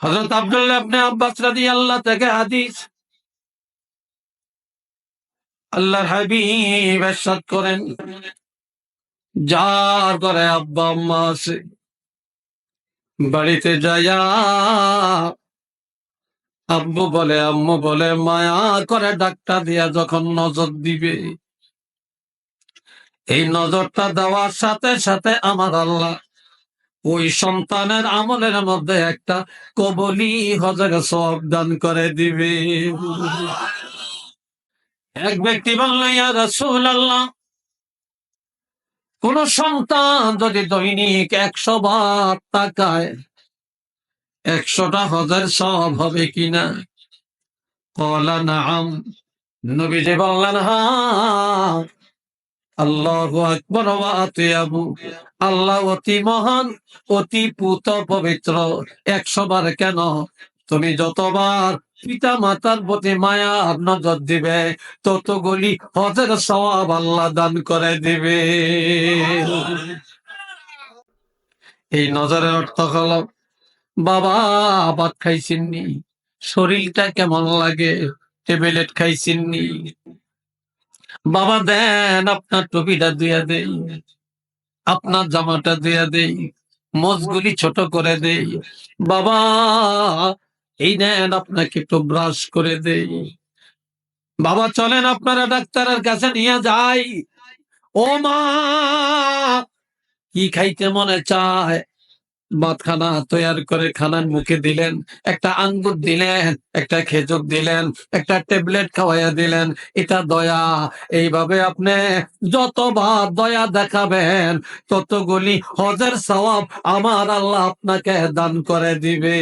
হযরত আব্দুল্লাহ আব্বাস রাদিয়াল্লাহু থেকে হাদিস। আল্লাহর হাবিব ইরশাদ করেন, যার করে আব্বা আম্মা আছে। বাড়িতে যায়া আব্বু বলে, আম্মু বলে, মায়া করে ডাক্তার দিয়া যখন নজর দিবে, এই নজরটা দেওয়ার সাথে সাথে আমার আল্লাহ ওই সন্তানের আমলের মধ্যে একটা কবলি হজর সব দান করে দিবে। এক ব্যক্তি বলল, ইয়া রাসূল আল্লাহ কোন সন্তান যদি দৈনিক একশো বার তাকায়, একশোটা হজার সব হবে কিনা? কলা, নাম। নবীজি বললেন হা আল্লাহ আকবর আল্লাহ অতি মহান, অতি পুত পবিত্র একশো বার কেন? তুমি যতবার পিতা মাতার প্রতি মায়া নজর দিবে, ততগুলি হজের সওয়াব আল্লাহ দান করে দিবে। এই নজরের অর্থ হলো, বাবা ভাত খাইছেননি শরীরটা কেমন লাগে? টেবলেট খাইছেননি বাবা দেন আপনার টুপিটা দিয়া দেই, আপনার জামাটা দিয়া দেই, মজগুলি ছোট করে দেই। বাবা, এই নেন আপনাকে একটু ব্রাশ করে দেই। বাবা, চলেন আপনারা ডাক্তারের কাছে নিয়ে যাই। ও মা, কি খাইতে মনে চায়? ভাত খানা তৈয়ার করে খানার মুখে দিলেন, একটা আঙ্গুর দিলেন, একটা খেজুর দিলেন, একটা ট্যাবলেট খাওয়াইয়া দিলেন, এটা দয়া, এইভাবে আপনি যতবার দয়া দেখাবেন, ততগুলি হজের সওয়াব আমার আল্লাহ আপনাকে দান করে দিবে।